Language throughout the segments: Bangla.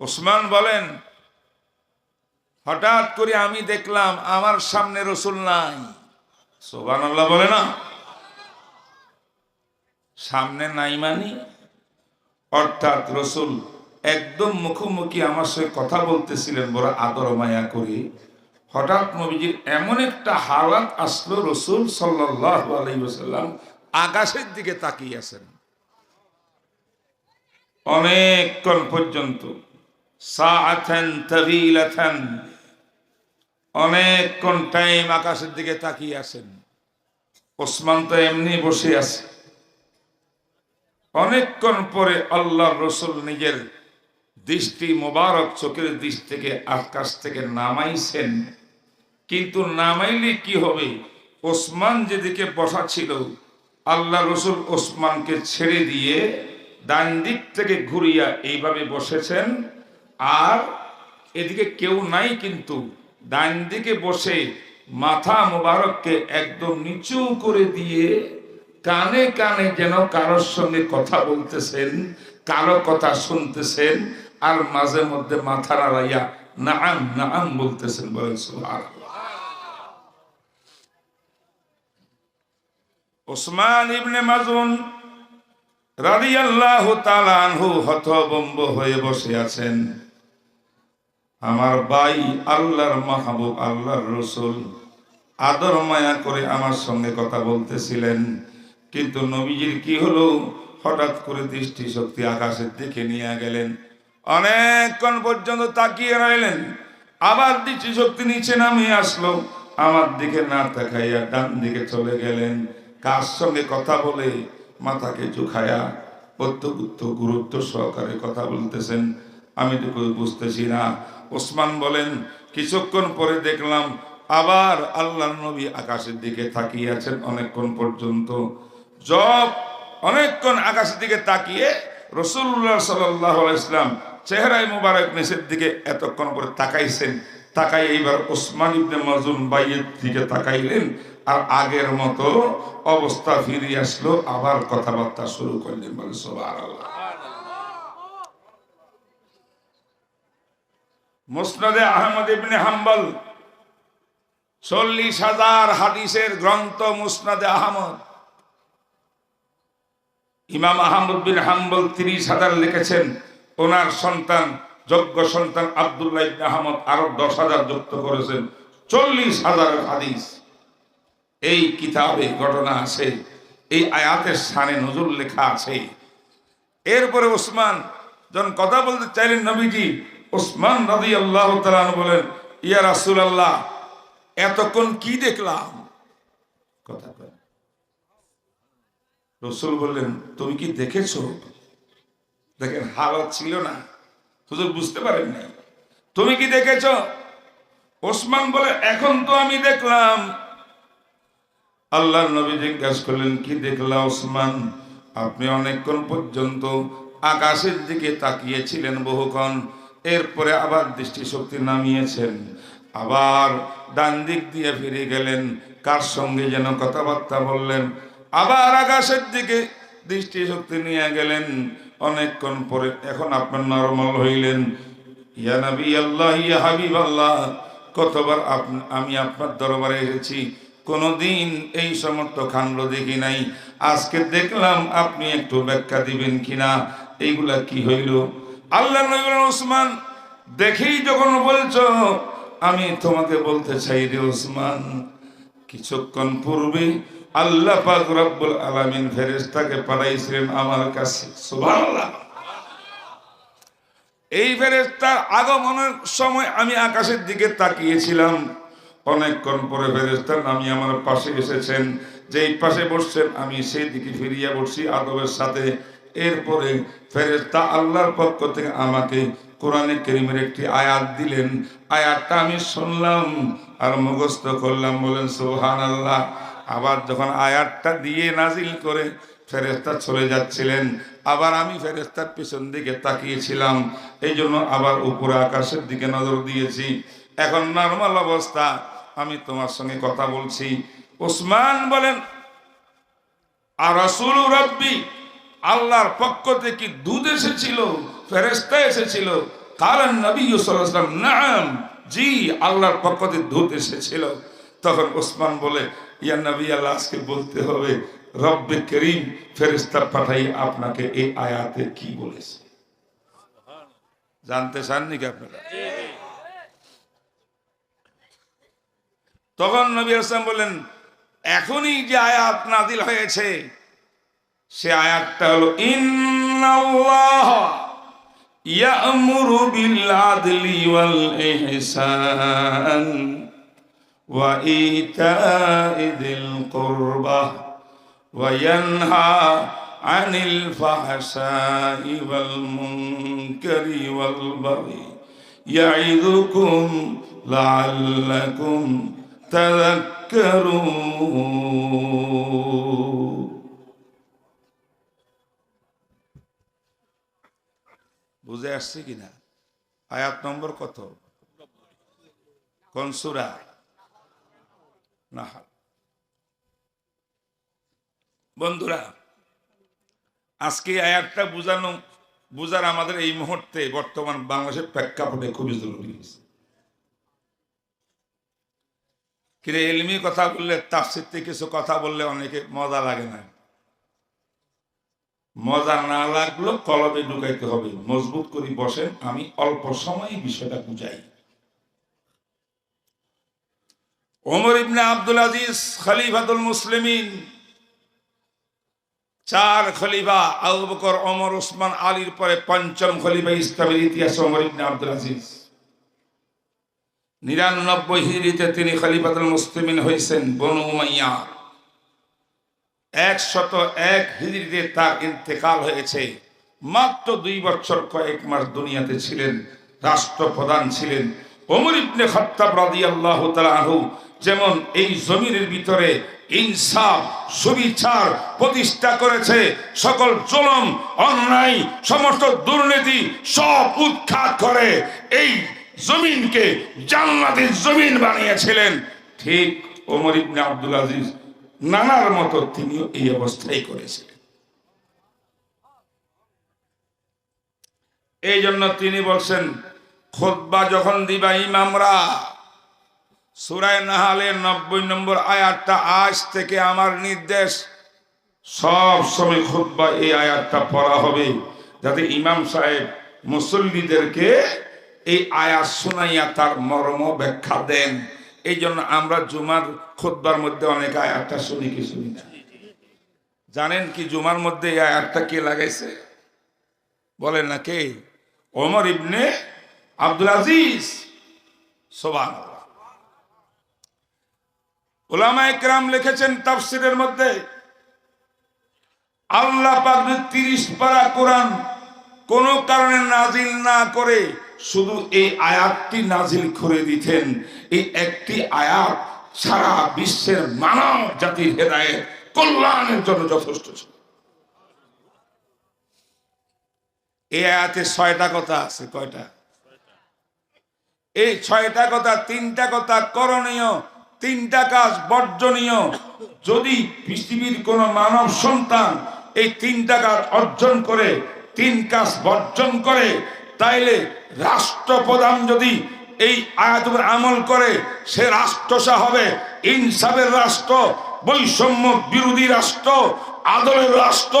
ওসমান বলেন, হঠাৎ করে আমি দেখলাম আমার সামনে রসুল নাই। সোবান আল্লাহ বলে না? সামনে নাই মানি? অর্থাৎ রসুল একদম মুখোমুখি আমার সঙ্গে কথা বলতেছিলেন বড় আদর মায়া করে। হঠাৎ নবীজির এমন একটা হালাত আসলো রসুল আলাইসাল্লাম আকাশের দিকে তাকিয়ে আছেন। অনেকক্ষণ পর্যন্ত অনেকক্ষণ টাইম আকাশের দিকে তাকিয়ে আছেন। ওসমান তো এমনি বসে আছে। অনেকক্ষণ পরে আল্লাহ রসুল নিজের দৃষ্টি মোবারক চোখের দিক থেকে আকাশ থেকে নামাইছেন। কিন্তু নামাইলে কি হবে? ওসমান যেদিকে বসা ছিল আল্লাহ রসুল ওসমানকে ছেড়ে দিয়ে ডান দিক থেকে ঘুরিয়া এইভাবে বসেছেন। আর এদিকে কেউ নাই কিন্তু ডান দিকে বসে মাথা মোবারককে একদম নিচু করে দিয়ে কানে কানে যেন কারোর সঙ্গে কথা বলতেছেন, কারও কথা শুনতেছেন আর মাঝে মধ্যে মাথা নাড়াইয়া নাম নাম বলতেছেন বলেন। ওসমান ইবনে মাজুন রাদিয়াল্লাহু তাআলা আনহু হতবম্ব হয়ে বসে আছেন আমার ভাই আল্লাহর মাহবুব, আল্লাহর রসুল, আদর মায়া করে আমার সঙ্গে কথা বলতেছিলেন। কিন্তু নবীজির কি হলো? হঠাৎ করে দৃষ্টি শক্তি আকাশের দিকে নিয়ে গেলেন। অনেকক্ষণ পর্যন্ত তাকিয়ে রইলেন। আবার দৃষ্টি শক্তি নিচে নামিয়ে আসলো। আমার দিকে না তাকাইয়া ডান দিকে চলে গেলেন। কার সঙ্গে কথা বলে? মাথাকে ঝুঁকায়া অত্যন্ত গুরুত্ব সহকারে কথা বলতেছেন। আমি তো কিছু বুঝতেছি না। ওসমান বলেন, কিছুক্ষণ পরে দেখলাম আবার আল্লাহ নবী আকাশের দিকে তাকিয়ে আছেন অনেকক্ষণ পর্যন্ত। জব, অনেকক্ষণ আকাশের দিকে তাকিয়ে রসুল্লাহ সাল্লাহ ইসলাম চেহারায় মুবারক নিচের দিকে এতক্ষণ পরে তাকাইছেন। তাকাই এইবার ওসমান ইবনে মাজুন বাইয়ের দিকে তাকাইলেন আর আগের মতো অবস্থা ফিরে আসলো, আবার কথাবার্তা শুরু করলেন বলে সুবহানাল্লাহ। মুসনাদে আহমদ ইবনে হাম্বল, চল্লিশ হাজার হাদিসের গ্রন্থ মুসনাদে আহমদ। ইমাম আহমদ বিন হাম্বল তিরিশ হাজার লিখেছেন, ওনার সন্তান, যোগ্য সন্তান আবদুল্লাহ ইবনে আহমদ আরও দশ হাজার যুক্ত করেছেন, চল্লিশ হাজার হাদিস। এই কিতাবে ঘটনা আছে, এই আয়াতের স্থানে নজর লেখা আছে। এরপরে ওসমান, যখন কথা বলতে চাইলেন নবীজি ওসমান নদী আল্লাহ বলেন, ইয়া রাসুল আল্লাহ এতক্ষণ কি দেখলাম? কথা রসুল বললেন, তুমি কি দেখেছ? দেখেন, হালত ছিল না। হুজুর বুঝতে পারেন নাই। তুমি কি দেখেছ? ওসমান বলে, এখন তো আমি দেখলাম। আল্লাহ নবী জিজ্ঞাসা করলেন, কি দেখলা ওসমান? আপনি অনেকক্ষণ পর্যন্ত আকাশের দিকে তাকিয়েছিলেন বহুক্ষণ। এরপরে আবার দৃষ্টিশক্তি নামিয়েছেন। আবার ডান দিক দিয়ে ফিরে গেলেন, কার সঙ্গে যেন কথাবার্তা বললেন। আবার আকাশের দিকে দৃষ্টিশক্তি নিয়ে গেলেন। অনেকক্ষণ পরে এখন আপনার নরমাল হইলেন। আল্লাহ, ইয়া হাবিব আল্লাহ, কতবার আমি আপনার দরবারে এসেছি। কোনোদিন এই সমর্থ খান্ড দেখি নাই। আজকে দেখলাম আপনি একটু ব্যাখ্যা দিবেন কিনা। এইগুলা কি হইল? আল্লাহ নবী ওসমান, দেখেই যখন বলছো, আমি তোমাকে বলতে চাই রে ওসমান। কিছুক্ষণ পূর্বে আল্লাহ পাক রব্বুল আলামিন ফেরেশতাকে পাঠাইছিলেন আমার কাছে। এই ফেরেস্তার আগমনের সময় আমি আকাশের দিকে তাকিয়েছিলাম। অনেকক্ষণ পরে ফেরেস্তার নামি আমার পাশে এসেছেন। যেই পাশে বসছেন, আমি সেই দিকে ফিরিয়া বসছি আদবের সাথে। এরপরে ফেরেস্তা আল্লাহর পক্ষ থেকে আমাকে কোরআনে করিমের একটি আয়াত দিলেন। আয়াতটা আমি শুনলাম আর মুখস্থ করলাম বলেন সোহান আল্লাহ আবার যখন আয়াতটা দিয়ে নাজিল করে ফেরেস্তা চলে যাচ্ছিলেন, আবার আমি ফেরেস্তার পিছন দিকে তাকিয়েছিলাম। এই জন্য আবার উপরে আকাশের দিকে নজর দিয়েছি। এখন নর্মাল অবস্থা, আমি তোমার সঙ্গে কথা বলছি। ওসমান বলেন, আর রসুল রব্বি আল্লাহর পক্ষ থেকে দুধ এসেছিল ফেরেস্তা এসেছিল। কারণ নবী সাল্লাম নাম, জি, আল্লাহর পক্ষ থেকে দূত এসেছিল। তখন ওসমান বলে, ইয়া নবী, আল্লাহ, আজকে বলতে হবে, রব্বে করিম ফেরেস্তা পাঠাই আপনাকে এই আয়াতে কি বলেছে। জানতে চাননি কি আপনারা? তখন নবী আসলাম বলেন এখনই যে আয়াত নাদিল হয়েছে সে আয়াতটা হলো ইন্নাল্লাহ ইয়ামুরু বিল আদলি ওয়াল ইহসান ওয়া ইতাই দিল কুরবা ওয়া ইয়ানহা আনিল ফাহশাই ওয়াল মুনকারি ওয়াল বাগি ইয়াইদুকুম লাআল্লাকুম তাযাক্কারুন বুঝে আসছে কিনা? আয়াত নম্বর কত? কোন সূরা? নাহাল। বন্ধুরা, আজকে আয়াতটা বুঝানো, বুঝার আমাদের এই মুহূর্তে বর্তমান বাংলাদেশের প্রেক্ষাপটে খুবই জরুরি কিরে, এলমি কথা বললে, তাফসির কিছু কথা বললে অনেকে মজা লাগে না। মজা না লাগল কলমে ঢুকাইতে হবে। মজবুত করি বসেন, আমি অল্প সময় বিষয়টা বুঝাই। ওমর ইবনে আব্দুল আজিজ, খলিফাতুল মুসলিমিন, চার খলিফা, আবু বকর, ওমর, ওসমান, আলীর পরে পঞ্চম খলিফা ইসলামের ইতিহাস ওমর ইবনে আব্দুল আজিজ। নিরানব্বই হিজড়িতে তিনি খলিফাতুল মুসলিমিন হয়েছেন বনু উমাইয়া। একশত এক হিজড়িতে তার ইন্তেকাল হয়েছে। মাত্র দুই বছর কয়েক মাস দুনিয়াতে ছিলেন, রাষ্ট্রপ্রধান ছিলেন। ওমর ইবনে খাত্তাব রাদিয়াল্লাহু যেমন এই জমিনের ভিতরে ইনসাফ, সুবিচার প্রতিষ্ঠা করেছে, সকল জুলুম, অন্যায়, সমস্ত দুর্নীতি সব উৎখাত করে এই জমিনকে জান্নাতের জমিন বানিয়েছিলেন। ঠিক ওমর ইবনে আব্দুল আজিজ নানার মতো তিনিও এই অবস্থায় করেছিলেন। এই জন্য তিনি বলছেন খোদবা যখন দিবা ইমামরা সুরায় নাহালের নব্বই নম্বর আয়াতটা আজ থেকে আমার নির্দেশ। সব সময় খুতবা এই আয়াতটা পড়া হবে, যাতে ইমাম সাহেব মুসল্লিদেরকে এই আয়াত শোনাইয়া তার মর্ম ব্যাখ্যা দেন। এই জন্য আমরা জুমার খুতবার মধ্যে অনেক আয়াতটা শুনি কি শুনি জানেন কি জুমার মধ্যে এই আয়াতটা কে লাগাইছে? বলেন না কে? ওমর ইবনে আব্দুল আজিজ। সোবান ওলামা একরাম লিখেছেন তাফসিরের মধ্যে, আল্লাহ পাক তিরিশ পারা কোরআন কোন কারণে নাজিল না করে শুধু এই আয়াতটি নাজিল করে দিতেন। এই একটি আয়াত সারা বিশ্বের মানব জাতির হেদায়েত কল্যাণের জন্য যথেষ্ট ছিল। এই আয়াতে ছয়টা কথা আছে, কয়টা? এই ছয়টা কথা, তিনটা কথা করণীয়, তিনটা কাজ বর্জনীয়। যদি পৃথিবীর কোন মানব সন্তান এই তিনটা কাজ অর্জন করে, তিন কাজ বর্জন করে তাইলে রাষ্ট্রপ্রধান যদি এই আয়াত আমল করে, সে রাষ্ট্রসা হবে ইনসাফের রাষ্ট্র, বৈষম্য বিরোধী রাষ্ট্র, আদলের রাষ্ট্র,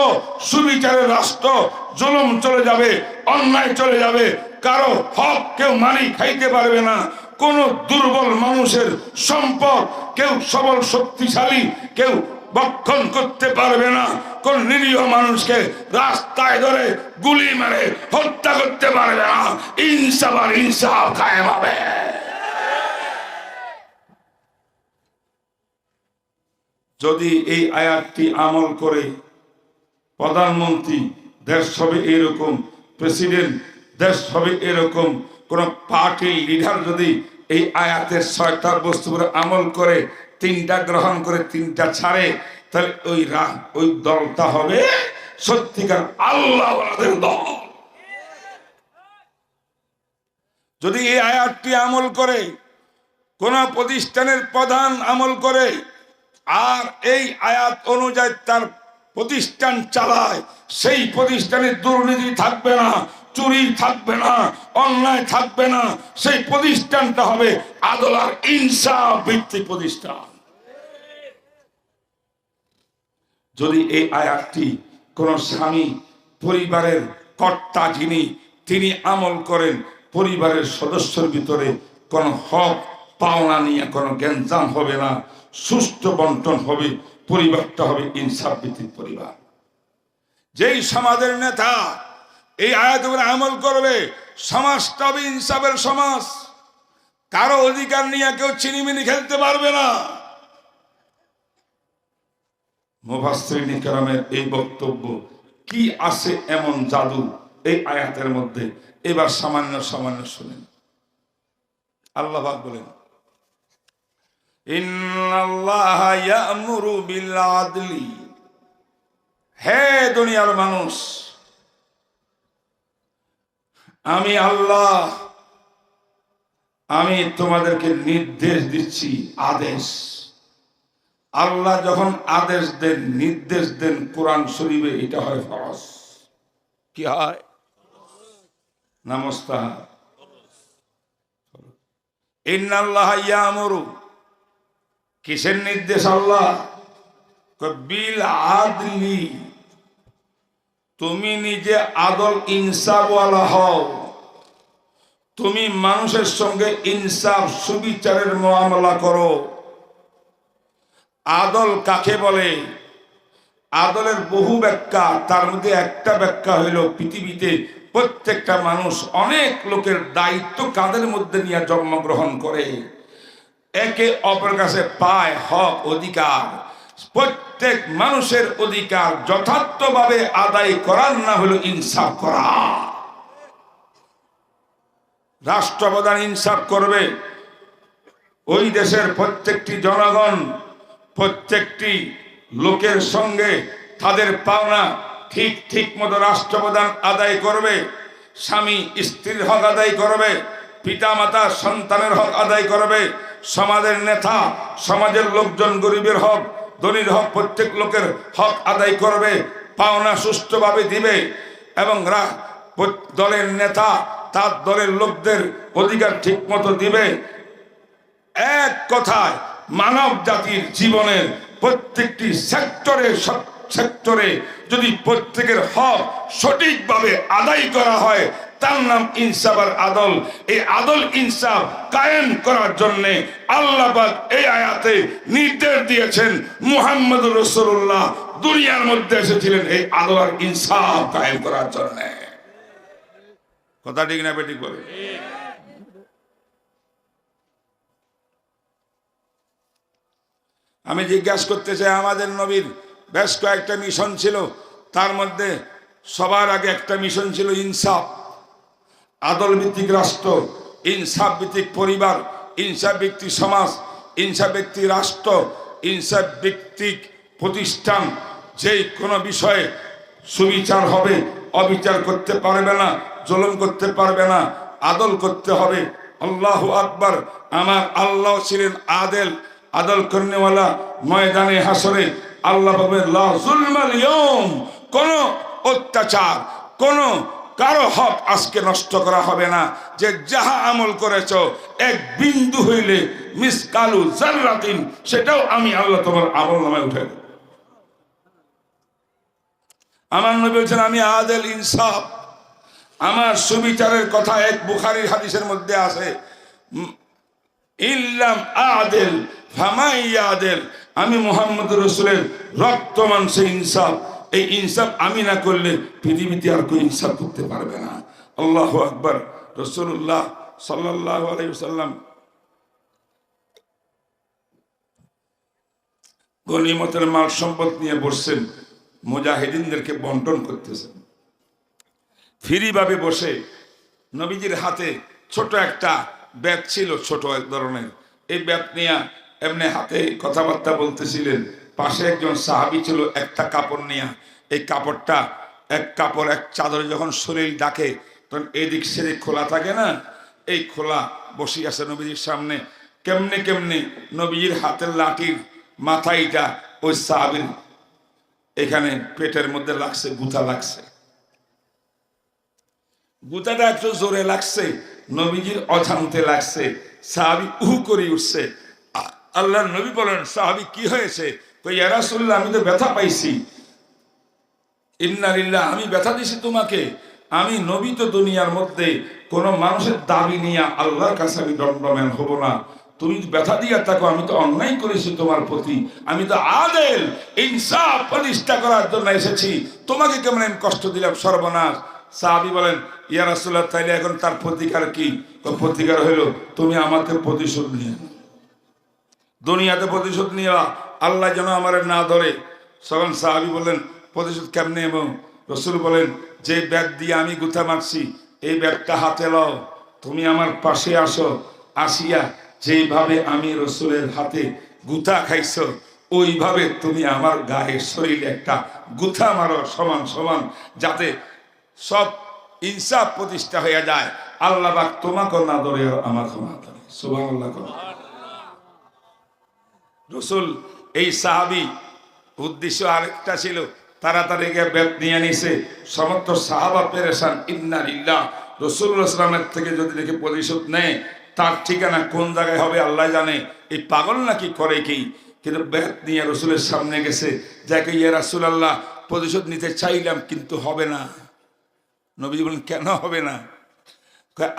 সুবিচারের রাষ্ট্র, জুলুম চলে যাবে, অন্যায় চলে যাবে, কারও হক কেউ মারি খাইতে পারবে না। কোন দুর্বল মানুষের সম্পদ কেউ সবল শক্তিশালী, কেউ বক্ষণ করতে পারবে না। কোন নিরীহ মানুষকে রাস্তায় ধরে গুলি মেরে হত্যা করতে পারবে না। ইনসাফ আর ইনসাফ কায়েম হবে। যদি এই আয়াতটি আমল করে প্রধানমন্ত্রী, দেশ হবে এরকম, প্রেসিডেন্ট, দেশ হবে এরকম, কোন পার্টির লিডার যদি এই আয়াতের ছয়টা বস্তু আমল করে তিনটা গ্রহণ করে তিনটা ছাড়ে, তাহলে ওই ওই দলটা হবে সত্যিকার আল্লাহ দল। যদি এই আয়াতটি আমল করে, কোন প্রতিষ্ঠানের প্রধান আমল করে, আর এই আয়াত অনুযায়ী তার প্রতিষ্ঠান চালায়, সেই প্রতিষ্ঠানের দুর্নীতি থাকবে না, চুরি থাকবে না, অন্যায় থাকবে না, সেই প্রতিষ্ঠানটা হবে আদল আর ইনসাফ ভিত্তিক প্রতিষ্ঠান। যদি এই আয়াতটি কোন স্বামী, পরিবারের কর্তা যিনি, তিনি আমল করেন, পরিবারের সদস্যের ভিতরে কোন হক, পাওনা নিয়ে কোনো জ্ঞানজাম হবে না সুস্থ বন্টন হবে, পরিবারটা হবে ইনসাফ ভিত্তিক পরিবার। যেই সমাজের নেতা এই আয়াত আমল করবে, সমাজটা হবে ইনসাফের সমাজ। কারও অধিকার নিয়ে কেউ চিনিমিনি খেলতে পারবে না। কেরামের এই বক্তব্য, কি আছে এমন জাদু এই আয়াতের মধ্যে? এবার সামান্য সামান্য শুনেন। বলেন হে দুনিয়ার মানুষ, আমি আল্লাহ, আমি তোমাদেরকে নির্দেশ দিচ্ছি, আদেশ। আল্লাহ যখন আদেশ দেন, নির্দেশ দেন কোরআন শরীফে, এটা হয় ফরজ। কি হয়? নমস্তা ইন্নাল্লাহ ইয়ামুরু। কিসের নির্দেশ আল্লাহ? বিল আদলি। তুমি নিজে আদল ইনসাফওয়ালা হও। তুমি মানুষের সঙ্গে ইনসাফ, সুবিচারের মোয়ামলা করো। আদল কাকে বলে? আদলের বহু ব্যাখ্যা, তার মধ্যে একটা ব্যাখ্যা হইল পৃথিবীতে প্রত্যেকটা মানুষ অনেক লোকের দায়িত্ব কাদের মধ্যে নিয়ে জন্মগ্রহণ করে? একে অপরের কাছে পায় হক অধিকার। প্রত্যেক মানুষের অধিকার যথার্থভাবে আদায় করার না হলো ইনসাফ করা। রাষ্ট্রপ্রধান ইনসাফ করবে। ওই দেশের প্রত্যেকটি জনগণ প্রত্যেকটি লোকের সঙ্গে তাদের পাওনা ঠিক ঠিক মতো রাষ্ট্রপ্রধান আদায় করবে, স্বামী স্ত্রীর হক আদায় করবে পিতা মাতা সন্তানের হক আদায় করবে, সমাজের নেতা, সমাজের লোকজন গরিবের হক, ধনীর হক, প্রত্যেক লোকের হক আদায় করবে, পাওনা সুষ্ঠুভাবে দিবে এবং দলের নেতা, তার দলের লোকদের অধিকার ঠিক মতো দিবে। এক কথায় মানব জাতির জীবনের প্রত্যেকটি সেক্টরে সেক্টরে যদি প্রত্যেকের হক সঠিকভাবে আদায় করা হয়, তার নাম ইনসাফ আর আদল। এই আদল ইনসাফ কায়েম করার জন্য আল্লাহ পাক এই আয়াতে নির্দেশ দিয়েছেন মুহাম্মদ রসুল্লাহ দুনিয়ার মধ্যে এসেছিলেন এই আদল আর ইনসাফ কায়েম করার জন্য। কথা ঠিক না বেঠিক বলে? আমি জিজ্ঞাসা করতে চাই, আমাদের নবীর বেশ কয়েকটা মিশন ছিল। তার মধ্যে সবার আগে একটা মিশন ছিল ইনসাফ। আদল ভিত্তিক রাষ্ট্র, ইনসাফ ভিত্তিক পরিবার, ইনসাফ ভিত্তিক সমাজ, ইনসাফ ভিত্তিক রাষ্ট্র, ইনসাফ ভিত্তিক প্রতিষ্ঠান, যেই কোনো বিষয়ে সুবিচার হবে, অবিচার করতে পারবে না, জুলুম করতে পারবে না, আদল করতে হবে। আল্লাহ আকবার, আমার আল্লাহ ছিলেন আদেল। আদল করনেওয়ালা ময়দানে হাসরে আল্লাহ পাবে লা জুলমাল ইয়ৌম কোন অত্যাচার, কোন কারও হক আজকে নষ্ট করা হবে না। যে যাহা আমল করেছ, এক বিন্দু হইলে মিস কালু জার্রাতিন, সেটাও আমি আল্লাহ তোমার আমল নামে উঠে আমার নবী বলছেন, আমি আদেল ইনসাফ। আমার সুবিচারের কথা এক বুখারীর হাদিসের মধ্যে আছে। ইল্লাম আদেল আদেল আমি মোহাম্মদ রসুলের রক্ত মাংসে ইনসাফ। এই ইনসাফ আমি না করলে পৃথিবীতে আর কেউ ইনসাফ করতে পারবে না। আল্লাহ আকবর। রসুল্লাহ সাল্লাহ আলাইসাল্লাম গনিমতের মাল সম্পদ নিয়ে বসছেন, মুজাহিদিনদেরকে বন্টন করতেছেন। ফ্রিভাবে বসে নবীজির হাতে ছোট একটা ব্যাগ ছিল, ছোট এক ধরনের। এই ব্যাগ নিয়ে এমনি হাতে কথাবার্তা বলতেছিলেন। পাশে একজন সাহাবি ছিল, একটা কাপড় নিয়ে। এই কাপড়টা এক কাপড়, এক চাদরে যখন শরীর ডাকে, তখন এদিক সেদিক খোলা থাকে না? এই খোলা বসে আছে নবীজির সামনে। কেমনে কেমনে নবীজির হাতের লাঠির মাথাইটা ওই সাহাবির এখানে পেটের মধ্যে লাগছে গুথা লাগছে। গুতাটা একটু জোরে লাগছে, নবীজির অজান্তে লাগছে। সাহাবি উহু করে উঠছে। আ- আল্লাহর নবী বলেন, সাহাবি, কি হয়েছে? ইয়ারাসুল্লাহ আমি তো ব্যথা পাইছি। ইন্নালিল্লাহ আমি ব্যথা দিছি তোমাকে। আমি নবী তো দুনিয়ার মধ্যে, কোন মানুষের দাবি নিয়ে আল্লাহর কাছে আমি দণ্ডম্যান হব না। তুমি ব্যথা দিয়া থাকো, আমি তো অন্যায় করেছি তোমার প্রতি। আমি তো আদেল, ইনসাফ প্রতিষ্ঠা করার জন্য এসেছি। তোমাকে কেমন আমি কষ্ট দিলাম, সর্বনাশ। সাহাবি বলেন, ইয়া রাসূলুল্লাহ, তাইলে এখন তার প্রতিকার কি? প্রতিকার হইল, তুমি আমাকে প্রতিশোধ নিয়ে। দুনিয়াতে প্রতিশোধ নেওয়া আল্লাহ যেন আমার না ধরে। তখন সাহাবি বললেন, প্রতিশোধ কেমনে এবং রসুল বলেন, যে ব্যাগ দিয়ে আমি গুথা মারছি, এই ব্যাগটা হাতে লও। তুমি আমার পাশে আসো, আসিয়া যেইভাবে আমি রসুলের হাতে গুথা খাইছো, ওইভাবে তুমি আমার গায়ের শরীরে একটা গুথা মারো সমান সমান, যাতে সব ইনসাফ প্রতিষ্ঠা হয়ে যায়। আল্লাহ তোমাকে না ধরে আমাকে না ধরে। আল্লাহ রসুল, এই সাহাবি, উদ্দেশ্য আরেকটা ছিল তাড়াতাড়ি গিয়ে বেত নিয়ে নিছে। সমস্ত সাহাবা পেরেশান ইন্নার ইল্লাহ রসুল ইসলামের থেকে যদি দেখে প্রতিশোধ নেয়, তার ঠিকানা কোন জায়গায় হবে আল্লাহ জানে। এই পাগল নাকি করে কি? কিন্তু বেত নিয়ে রসুলের সামনে গেছে যাকে ইয়ে রাসুল আল্লাহ প্রতিশোধ নিতে চাইলাম, কিন্তু হবে না। নবীজি বলেন কেন হবে না?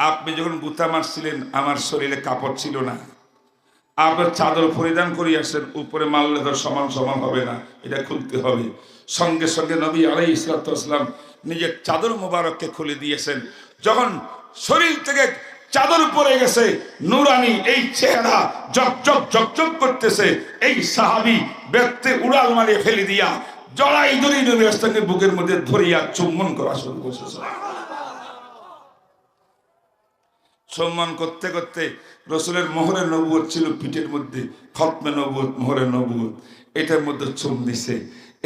আপনি যখন গুতা মারছিলেন, আমার শরীরে কাপড় ছিল না। আপনার চাদর পরিধান করি আসেন, উপরে মারলে তো সমান সমান হবে না, এটা খুলতে হবে। সঙ্গে সঙ্গে নবী আলাই ইসলাতাম নিজের চাদর মোবারককে খুলে দিয়েছেন। যখন শরীর থেকে চাদর পরে গেছে, নুরানি এই চেহারা জকজক জকজক করতেছে, এই সাহাবি ব্যক্তি উড়াল মারিয়ে ফেলে দিয়া জড়াই দড়ি নবী আসলামের বুকের মধ্যে ধরিয়া চুম্বন করা শুরু করছে। সম্মান করতে করতে রসুলের মোহরের নবুয়ত ছিল পিঠের মধ্যে, খতমে নবুয়ত, মোহরের নবুয়ত। এটার মধ্যে চুম দিছে।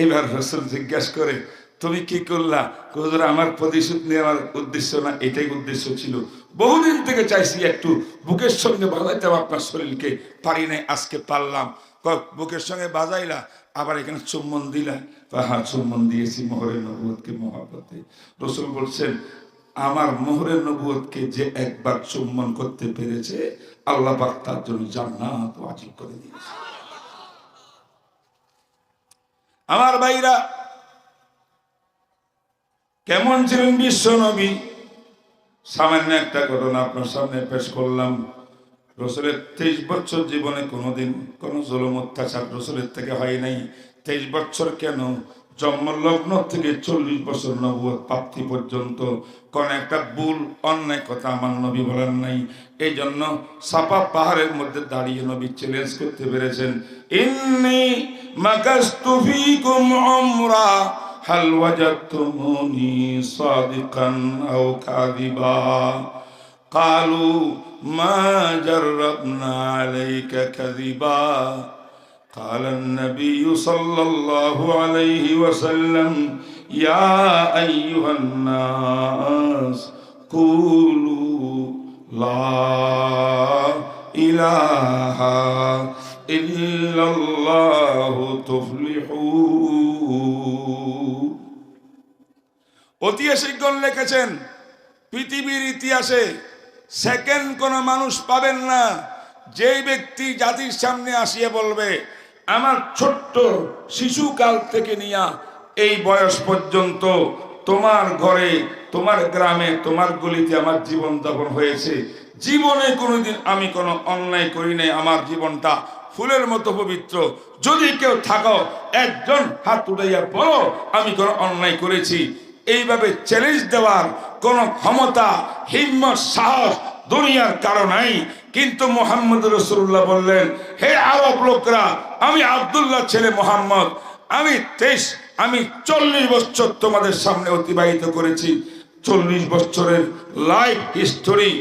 এবার রসুল জিজ্ঞাসা করে, তুমি কি করলা? হুজুর, আমার প্রতিশোধ নেওয়ার উদ্দেশ্য না, এটাই উদ্দেশ্য ছিল। বহুদিন থেকে চাইছি একটু বুকের সঙ্গে বাজাইতাম আপনার শরীরকে। পারি নাই, আজকে পারলাম। বুকের সঙ্গে বাজাইলা, আবার এখানে চুম্বন দিলা। হ্যাঁ চুম্বন দিয়েছি মোহরের নবুয়তকে মহাপতে রসুল বলছেন আমার মোহরের নবুয়তকে যে একবার চুম্বন করতে পেরেছে, আল্লাহ পাক তার জন্য জান্নাত ওয়াজিব করে দিয়েছে। আমার ভাইরা, কেমন ছিলেন বিশ্ব নবী? সামান্য একটা ঘটনা আপনার সামনে পেশ করলাম। রসুলের তেইশ বছর জীবনে কোনোদিন কোনো জলম অত্যাচার রসুলের থেকে হয় নাই। তেইশ বছর কেন জন্মলগ্ন থেকে চল্লিশ বছর নবুয় প্রাপ্তি পর্যন্ত কোন একটা ভুল অন্যায় কথা আমার নবী বলেন নাই এই জন্য সাপা পাহাড়ের মধ্যে দাঁড়িয়ে নবী চ্যালেঞ্জ করতে পেরেছেন ইন্নি মাকাস্তু ফিকুম উমরা হাল ওয়াজাদতুমুনি সাদিকান আও কাযিবা قالوا ما جربنا عليك كذبا قال النبي صلى الله عليه وسلم يا أيها الناس قولوا لا إله إلا الله تفلحون ঐতিহাসিকগণ লিখেছেন পৃথিবীর ইতিহাসে সেকেন্ড কোন মানুষ পাবেন না যেই ব্যক্তি জাতির সামনে আসিয়ে বলবে আমার ছোট্ট শিশুকাল থেকে নিয়া এই বয়স পর্যন্ত তোমার ঘরে, তোমার গ্রামে, তোমার গলিতে আমার জীবন যাপন হয়েছে। জীবনে কোনোদিন আমি কোনো অন্যায় করি নাই, আমার জীবনটা ফুলের মতো পবিত্র। যদি কেউ থাকো, একজন হাত উঠাইয়া বলো, আমি কোনো অন্যায় করেছি। এইভাবে চ্যালেঞ্জ দেওয়ার কোনো ক্ষমতা, হিম্মত, সাহস দুনিয়ার কারও নাই। কিন্তু মোহাম্মদ রসুল্লাহ বললেন, হে আরব লোকরা, আমি আবদুল্লাহ ছেলে মোহাম্মদ, আমি তেইশ, আমি চল্লিশ বছর তোমাদের সামনে অতিবাহিত করেছি। চল্লিশ বছরের লাইফ হিস্টোরি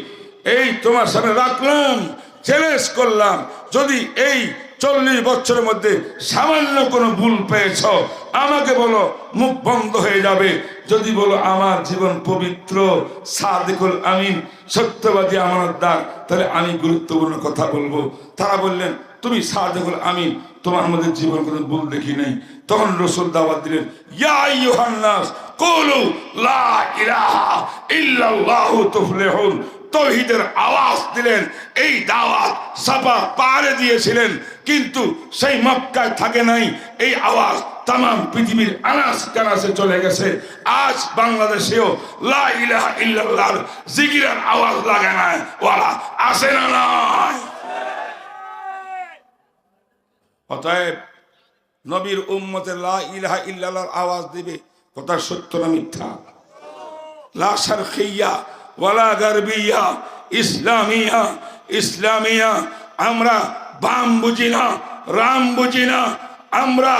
এই তোমার সামনে রাখলাম চ্যালেঞ্জ করলাম। যদি এই চল্লিশ বছরের মধ্যে সামান্য কোনো ভুল পেয়েছ, আমাকে বলো, মুখ বন্ধ হয়ে যাবে। যদি বলো আমার জীবন পবিত্র, সাদিকুল আমিন, সত্যবাদী আমানতদার, তাহলে আমি গুরুত্বপূর্ণ কথা বলব। তারা বললেন, তুমি সাদিকুল আমিন, তোমার মধ্যে জীবন কোনো ভুল দেখি নাই। তখন রসুল দাওয়াত দিলেন, ইয়া ইউহান্নাস কুলু লা ইলাহা ইল্লাল্লাহু তুফলিহুন। তৌহিদের আওয়াজ দিলেন। এই দাওয়াত সাপা পারে দিয়েছিলেন, কিন্তু সেই মক্কায় থাকে নাই। এই আওয়াজ তাম পৃথিবীর আনাস কানাসে চলে গেছে। আজ বাংলাদেশেও ইলাহা আওয়াজ লাগে না ওরা আসে না নয় অতএব নবীর উম্মতে লা ইলাহা ইল্লাল্লাহর আওয়াজ দিবে। কথা সত্য না মিথ্যা? লা শারকিয়া ওয়ালা গারবিয়া, ইসলামিয়া ইসলামিয়া, আমরা বাম বুঝি না, রাম বুঝি না, আমরা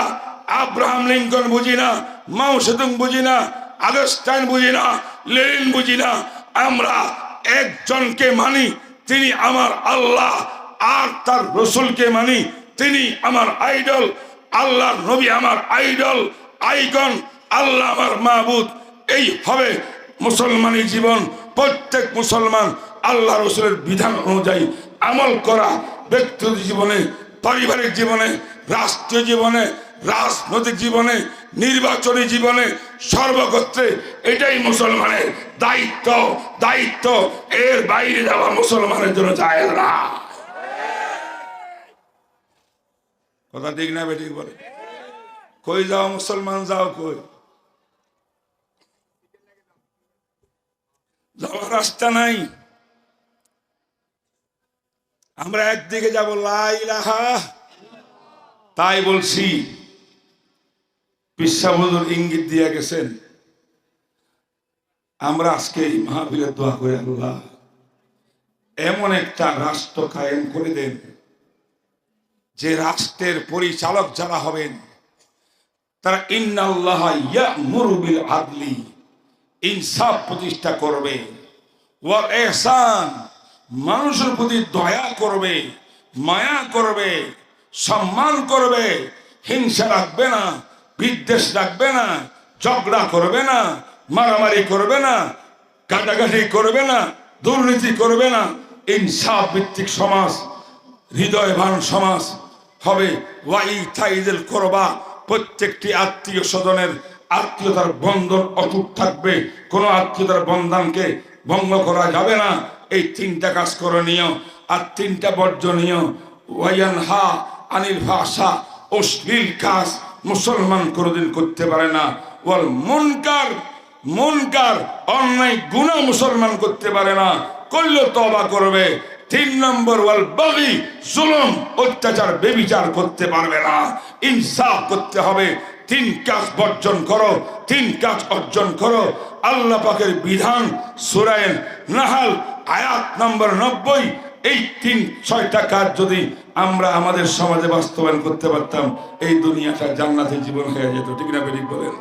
আব্রাহাম লিঙ্কন বুঝি না, মাও সেতুং বুঝি না, আগস্টাইন বুঝি না, লেনিন বুঝি না, আমরা একজনকে মানি, তিনি আমার আল্লাহ, আর তার রসুলকে মানি, তিনি আমার আইডল আল্লাহর নবী আমার আইডল, আইকন, আল্লাহ আমার মাহবুদ এই হবে মুসলমানি জীবন। প্রত্যেক মুসলমান আল্লাহ রসুলের বিধান অনুযায়ী আমল করা ব্যক্তিগত জীবনে, পারিবারিক জীবনে, রাষ্ট্রীয় জীবনে, রাজনৈতিক জীবনে, নির্বাচনী জীবনে, সর্বক্ষেত্রে এটাই মুসলমানের দায়িত্ব দায়িত্ব। এর বাইরে যাওয়া মুসলমানের জন্য যায় না। কথা ঠিক না বেঠিক বলে? কই যাও মুসলমান, যাও কই? যাওয়ার রাস্তা নাই। আমরা একদিকে যাব লাইলাহা তাই বলছি বিশ্বাবুদুর ইঙ্গিত দিয়ে গেছেন, আমরা আজকে এই মাহফিলের দোয়া করে আল্লাহ, এমন একটা রাষ্ট্র কায়েম করে দেন, যে রাষ্ট্রের পরিচালক যারা হবেন, তারা ইন্নাল্লাহ ইয়ামুরু আদলি। ইনসাফ প্রতিষ্ঠা করবে। ওয়াল এহসান, মানুষের প্রতি দয়া করবে, মায়া করবে, সম্মান করবে, হিংসা রাখবে না, বিদ্বেষ রাখবে না, ঝগড়া করবে না, মারামারি করবে না, কাটাকাটি করবে না, দুর্নীতি করবে না। ইনসাফ ভিত্তিক সমাজ, হৃদয়বান সমাজ হবে। ওয়াই থাইদেল করবা, প্রত্যেকটি আত্মীয় স্বজনের আত্মীয়তার বন্ধন অটুট থাকবে। কোনো আত্মীয়তার বন্ধনকে ভঙ্গ করা যাবে না। এই তিনটা কাজ করণীয়। আর তিনটা বর্জনীয়। হা আনিল ভাষা অশ্লীল কাজ মুসলমান কোনোদিন করতে পারে না। ওয়াল মনকার মনকার, অন্যায় গুণা মুসলমান করতে পারে না। করলেও তবা করবে। তিন নম্বর ওয়াল বাগি, জুলুম, অত্যাচার, বেবিচার করতে পারবে না। ইনসাফ করতে হবে। তিন কাজ বর্জন করো, তিন কাজ অর্জন করো। আল্লাহ পাকের বিধান সুরায়ন নাহাল, আয়াত নম্বর নব্বই, এই তিন, ছয়টা কাজ যদি আমরা আমাদের সমাজে বাস্তবায়ন করতে পারতাম, এই দুনিয়াটা জান্নাতের জীবন হয়ে যেত, ঠিক না বেরিক বলেন?